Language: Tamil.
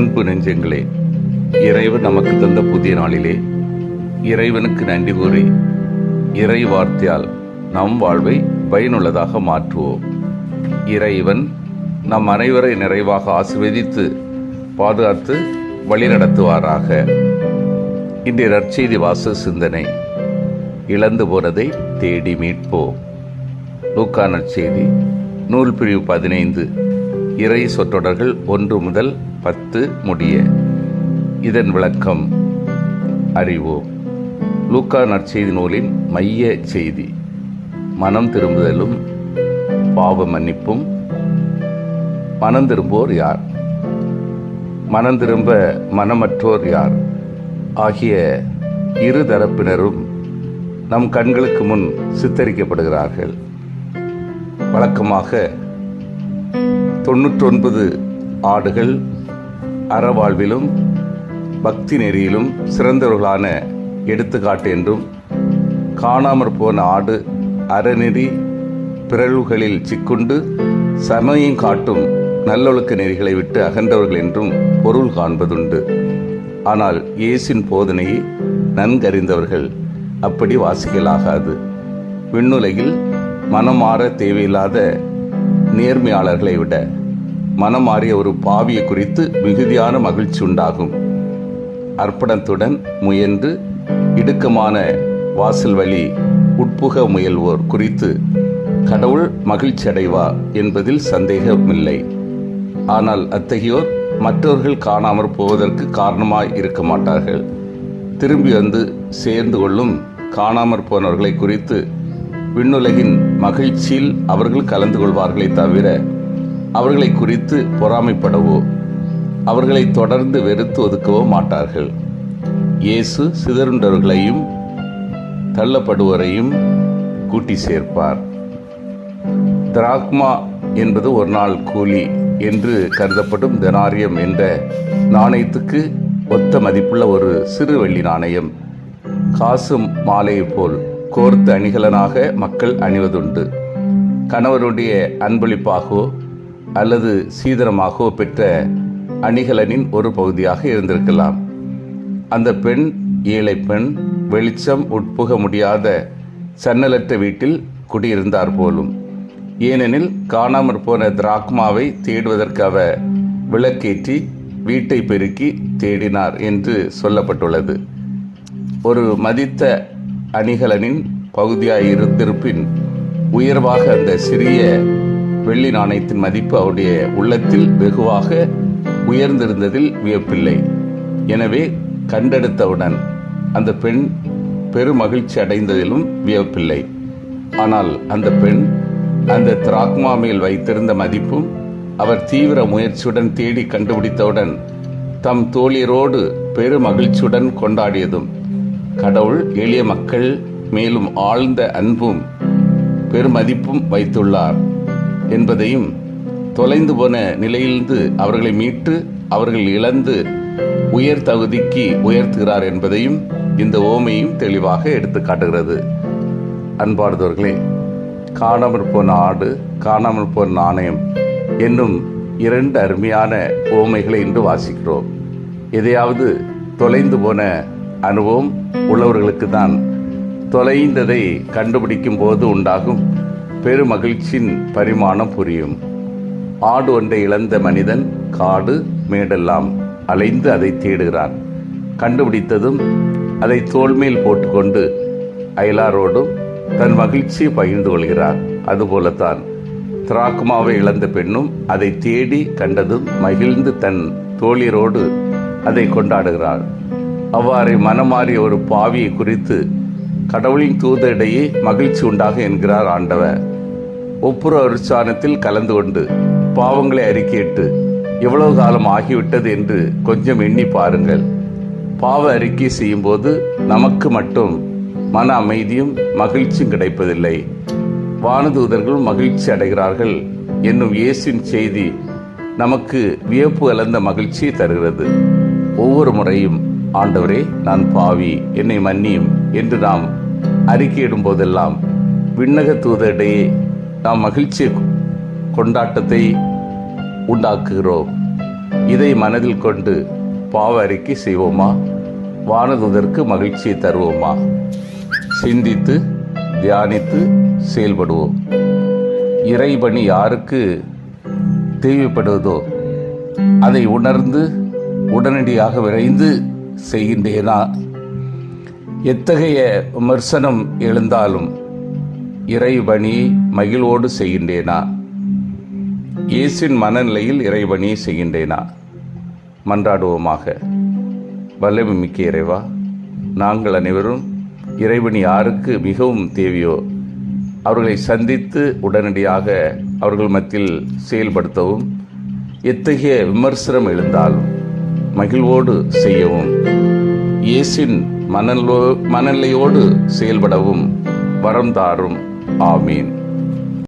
அன்பு நெஞ்சங்களே இறைவன் நமக்கு தந்த புதிய நாளிலே இறைவனுக்கு நன்றி கூறி இறை வார்த்தையால் நம் வாழ்வை பயனுள்ளதாக மாற்றுவோம். இறைவன் நம் அனைவரை நிறைவாக ஆசிர்வதித்து பாதுகாத்து வழிநடத்துவாராக. இன்றைய நற்செய்தி வாச சிந்தனை இழந்து போனதை தேடி மீட்போம். லூக்கா நற்செய்தி நூல் பிரிவு பதினைந்து இறை சொற்றொடர்கள் ஒன்று முதல் பத்து முடிய. இதன் விளக்கம் அறிவோம். லூக்கா நற்செய்தி நூலின் மைய செய்தி. மனம் திரும்புதலும் பாவ மன்னிப்பும். மனம் திரும்புவோர் யார்? மனம் திரும்ப மனமற்றோர் யார்? ஆகிய இரு தரப்பினரும் நம் கண்களுக்கு முன் சித்தரிக்கப்படுகிறார்கள். வழக்கமாக தொண்ணூற்றொன்பது ஆடுகள் அறவாழ்விலும் பக்தி நெறியிலும் சிறந்தவர்களான எடுத்துக்காட்டு என்றும் காணாமற் போன ஆடு அறநெறி பிறழ்வுகளில் சிக்குண்டு சமயம் காட்டும் நல்லொழுக்க நெறிகளை விட்டு அகன்றவர்கள் என்றும் பொருள் காண்பதுண்டு. ஆனால் இயேசின் போதனையை நன்கறிந்தவர்கள் அப்படி வாசிக்கலாகாது. விண்ணுலகில் மனமாற தேவையில்லாத நேர்மையாளர்களை விட மனம் மாறிய ஒரு பாவியை குறித்து மிகுதியான மகிழ்ச்சி உண்டாகும். அர்ப்பணத்துடன் முயன்று இடுக்கமான வாசல் வழி உட்புக முயல்வோர் குறித்து கடவுள் மகிழ்ச்சி அடைவா என்பதில் சந்தேகமில்லை. ஆனால் அத்தகையோர் மற்றவர்கள் காணாமற் போவதற்கு காரணமாய் இருக்க மாட்டார்கள். திரும்பி வந்து சேர்ந்து கொள்ளும் காணாமற் போனவர்களை குறித்து விண்ணுலகின் மகிழ்ச்சியில் அவர்கள் கலந்து கொள்வார்களே தவிர அவர்களை குறித்து பொறாமைப்படவோ அவர்களை தொடர்ந்து வெறுத்து ஒதுக்கவோ மாட்டார்கள். இயேசு சிதறுண்டவர்களையும் தள்ளப்படுவோரையும் கூட்டி சேர்ப்பார். திராக்மா என்பது ஒரு நாள் கூலி என்று கருதப்படும் தெனாரியம் என்ற நாணயத்துக்கு ஒத்த மதிப்புள்ள ஒரு சிறு வெள்ளி நாணயம் காசு மாலையை போல். கோர்த்து அணிகலனாக மக்கள் அணிவதுண்டு. கணவருடைய அன்பளிப்பாகவோ அல்லது சீதனமாகவோ பெற்ற அணிகலனின் ஒரு பகுதியாக இருந்திருக்கலாம். அந்த பெண் ஏழை பெண் வெளிச்சம் உட்புக முடியாத சன்னலற்ற வீட்டில் குடியிருந்தார் போலும். ஏனெனில் காணாமற் போன திராக்மாவை தேடுவதற்கு அவ விளக்கேற்றி வீட்டை பெருக்கி தேடினார் என்று சொல்லப்பட்டுள்ளது. ஒரு மதித்த அணிகலனின் பகுதியாய் இருந்திருப்பின் உயர்வாக அந்த சிறிய வெள்ளி நாணயத்தின் மதிப்பு அவருடைய உள்ளத்தில் வெகுவாக உயர்ந்திருந்ததில் வியப்பில்லை. எனவே கண்டெடுத்தவுடன் அந்த பெண் பெருமகிழ்ச்சி அடைந்ததிலும் வியப்பில்லை. ஆனால் அந்த பெண் அந்த திராக்மா மேல் வைத்திருந்த மதிப்பும் அவர் தீவிர முயற்சியுடன் தேடி கண்டுபிடித்தவுடன் தம் தோழியரோடு பெரு மகிழ்ச்சியுடன் கொண்டாடியதும் கடவுள் எளிய மக்கள் மேலும் ஆழ்ந்த அன்பும் பெருமதிப்பும் வைத்துள்ளார் என்பதையும் தொலைந்து போன நிலையிலிருந்து அவர்களை மீட்டு அவர்கள் இழந்து உயர் தகுதிக்கு உயர்த்துகிறார் என்பதையும் இந்த ஓமையும் தெளிவாக எடுத்து காட்டுகிறது. அன்பார்ந்தவர்களே காணாமற் போன ஆடு காணாமல் போன நாணயம் என்னும் இரண்டு அருமையான ஓமைகளை இன்று வாசிக்கிறோம். எதையாவது தொலைந்து போன அனுபவம் உள்ளவர்களுக்கு தான் தொலைந்ததை கண்டுபிடிக்கும் போது உண்டாகும் பெருமகிழ்ச்சியின் பரிமாணம் புரியும். ஆடு ஒன்றை இழந்த மனிதன் காடு மேடெல்லாம் அலைந்து அதை தேடுகிறான். கண்டுபிடித்ததும் அதை தோல்மேல் போட்டுக்கொண்டு அயலாரோடும் தன் மகிழ்ச்சியை பகிர்ந்து கொள்கிறார். அதுபோலத்தான் திராக்குமாவை இழந்த பெண்ணும் அதை தேடி கண்டதும் மகிழ்ந்து தன் தோழியரோடு அதை கொண்டாடுகிறார் அவ்வாறு மனமாறிய ஒரு பாவியை குறித்து கடவுளின் தூதரிடையே மகிழ்ச்சி உண்டாக என்கிறார் ஆண்டவர். ஒப்புர அருச்சானத்தில் கலந்து கொண்டு பாவங்களை அறிக்கையிட்டு எவ்வளவு காலம் ஆகிவிட்டது என்று கொஞ்சம் எண்ணி பாருங்கள். பாவ அறிக்கை செய்யும்போது நமக்கு மட்டும் மன அமைதியும் மகிழ்ச்சியும் கிடைப்பதில்லை. வானதூதர்களும் மகிழ்ச்சி அடைகிறார்கள் என்னும் இயேசின் செய்தி நமக்கு வியப்பு கலந்த மகிழ்ச்சியை தருகிறது. ஒவ்வொரு முறையும் ஆண்டவரே நான் பாவி என்னை மன்னியும் என்று நாம் அறிக்கையிடும் போதெல்லாம் விண்ணக தூதரிடையே நாம் மகிழ்ச்சி கொண்டாட்டத்தை உண்டாக்குகிறோம். இதை மனதில் கொண்டு பாவ அறிக்கை செய்வோமா? வானதுதற்கு மகிழ்ச்சியை தருவோமா? சிந்தித்து தியானித்து செயல்படுவோம். இறைபணி யாருக்கு தேவைப்படுவதோ அதை உணர்ந்து உடனடியாக விரைந்து செய்கின்றேனா எத்தகைய விமர்சனம் எழுந்தாலும் இறைபணி மகிழ்வோடு செய்கின்றேனா? இயேசின் மனநிலையில் இறைபணியை செய்கின்றேனா? மன்றாடுவோமாக. வல்லமை மிக்க இறைவா நாங்கள் அனைவரும் இறைவனி யாருக்கு மிகவும் தேவையோ அவர்களை சந்தித்து உடனடியாக அவர்கள் மத்தியில் செயல்படுத்தவும் எத்தகைய விமர்சனம் எழுந்தாலும் மகிழ்வோடு செய்யவும். இயேசின் மனநிலையோடு செயல்படவும் வரம் தாரும். ஆமீன்.